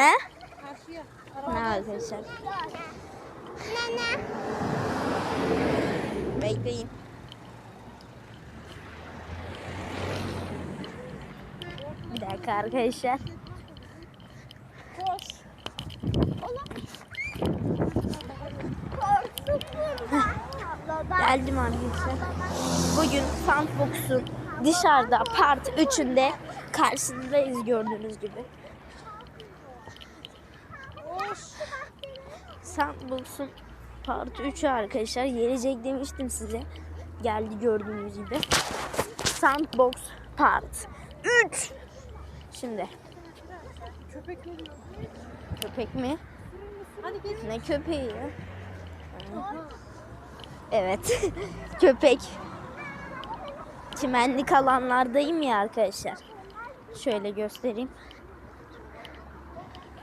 He? Karşıya. Ne arkadaşlar? Bekleyin. Bir dakika arkadaşlar. Koş. Geldim arkadaşlar. Bugün Sandbox'un dışarıda part 3'ünde karşınızdayız gördüğünüz gibi. Koş. Sandbox'un part 3'ü arkadaşlar. Gelecek demiştim size. Geldi gördüğünüz gibi. Sandbox part 3. Şimdi Köpek geliyor. köpek mi? Ne köpeği ya? Evet. Köpek. Çimenlik alanlardayım ya arkadaşlar. Şöyle göstereyim.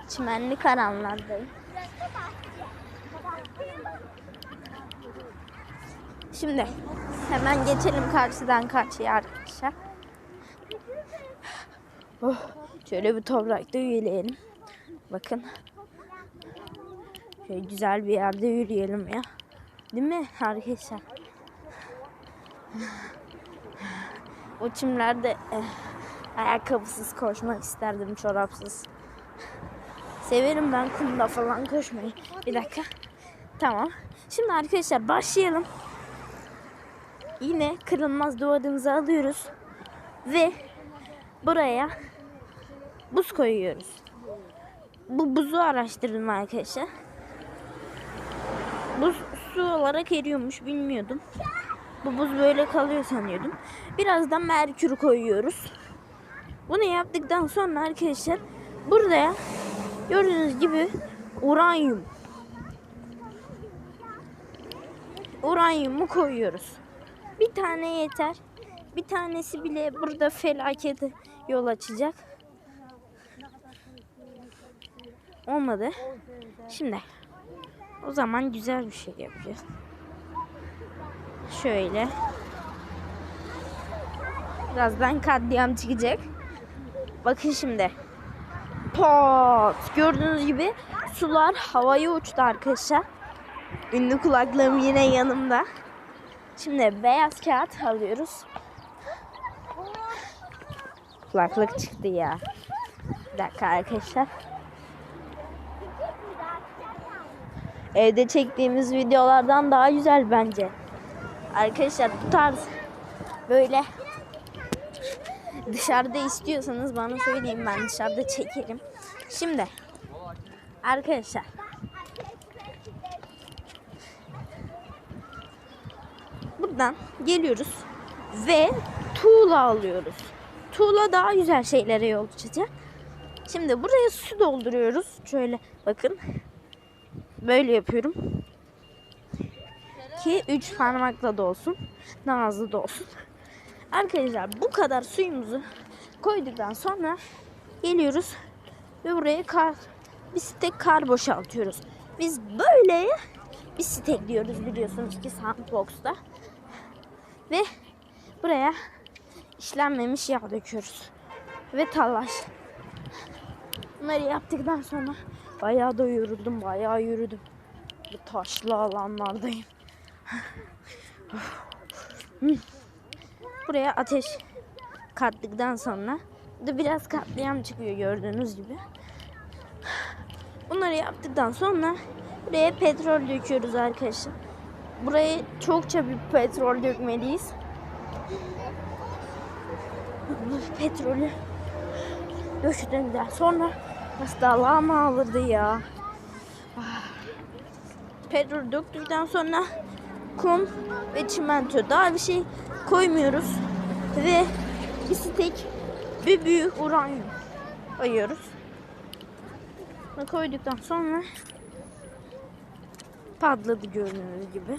Çimenlik alanlardayım. Şimdi hemen geçelim karşıdan karşıya arkadaşlar. Oh, şöyle bir toprakta yürüyelim. Bakın. Şöyle güzel bir yerde yürüyelim ya. Değil mi arkadaşlar? O çimlerde eh, ayakkabısız koşmak isterdim çorapsız. Severim ben kumda falan koşmayı. Bir dakika. Tamam. Şimdi arkadaşlar başlayalım. Yine kırılmaz duvarımızı alıyoruz. Ve buraya buz koyuyoruz. Bu buzu araştırdım arkadaşlar. Buz su olarak eriyormuş bilmiyordum. Bu buz böyle kalıyor sanıyordum. Birazdan merkür koyuyoruz. Bunu yaptıktan sonra arkadaşlar buraya gördüğünüz gibi uranyum uranyumu koyuyoruz. Bir tane yeter. Bir tanesi bile burada felakete yol açacak. Olmadı. Şimdi o zaman güzel bir şey yapacağız. Şöyle. Birazdan katliam çıkacak. Bakın şimdi. Pot. Gördüğünüz gibi sular havaya uçtu arkadaşlar. Ünlü kulaklığım yine yanımda. Şimdi beyaz kağıt alıyoruz. Kulaklık çıktı ya. Bir dakika arkadaşlar. Evde çektiğimiz videolardan daha güzel bence. Arkadaşlar bu tarz böyle dışarıda istiyorsanız bana söyleyin ben dışarıda çekerim. Şimdi arkadaşlar buradan geliyoruz ve tuğla alıyoruz. Tuğla daha güzel şeylere yol açacak. Şimdi buraya su dolduruyoruz. Şöyle bakın. Böyle yapıyorum. Ki 3 parmakla da olsun. Daha da olsun. Arkadaşlar bu kadar suyumuzu koyduktan sonra geliyoruz ve buraya kar bir stek kar boşaltıyoruz. Biz böyle bir stek diyoruz biliyorsunuz ki sandbox'ta. Ve buraya işlenmemiş yağ döküyoruz. Ve talaş. Bunları yaptıktan sonra bayağı da yoruldum, bayağı yürüdüm. Bu taşlı alanlardayım. Buraya ateş kattıktan sonra da biraz katliam çıkıyor gördüğünüz gibi. Bunları yaptıktan sonra buraya petrol döküyoruz arkadaşlar. Buraya çokça bir petrol dökmeliyiz. Petrolü döktükten sonra hastalığımı alırdı ya. Petrol döktükten sonra kum ve çimento daha bir şey koymuyoruz ve bir stek bir büyük uranyum koyuyoruz. Ve koyduktan sonra patladı gördüğünüz gibi.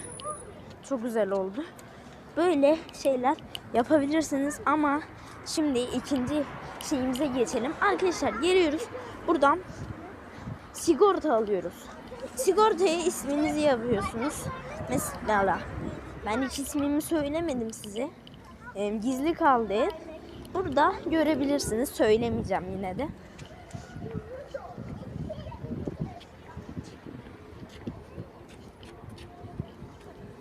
Çok güzel oldu. Böyle şeyler yapabilirsiniz ama şimdi ikinci şeyimize geçelim. Arkadaşlar geliyoruz. Buradan sigorta alıyoruz. Sigortaya isminizi yapıyorsunuz. Mesela ben hiç ismimi söylemedim size. E, gizli kaldı. Burada görebilirsiniz. Söylemeyeceğim yine de.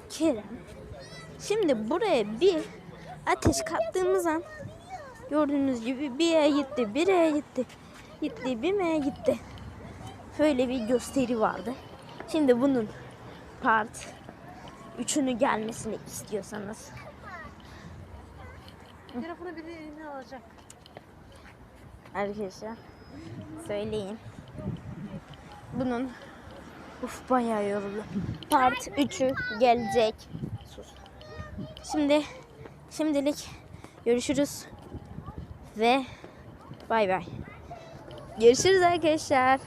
Kerem. Şimdi buraya bir ateş kattığımız an gördüğünüz gibi bir E gitti, bir E gitti, gitti, bir M gitti. Böyle bir gösteri vardı. Şimdi bunun part üçünü gelmesini istiyorsanız Telefonu biri eline alacak. arkadaşlar söyleyeyim. Bunun uf bayağı yoruldum. Part 3'ü gelecek. Sus. Şimdi şimdilik görüşürüz ve bay bay. Görüşürüz arkadaşlar.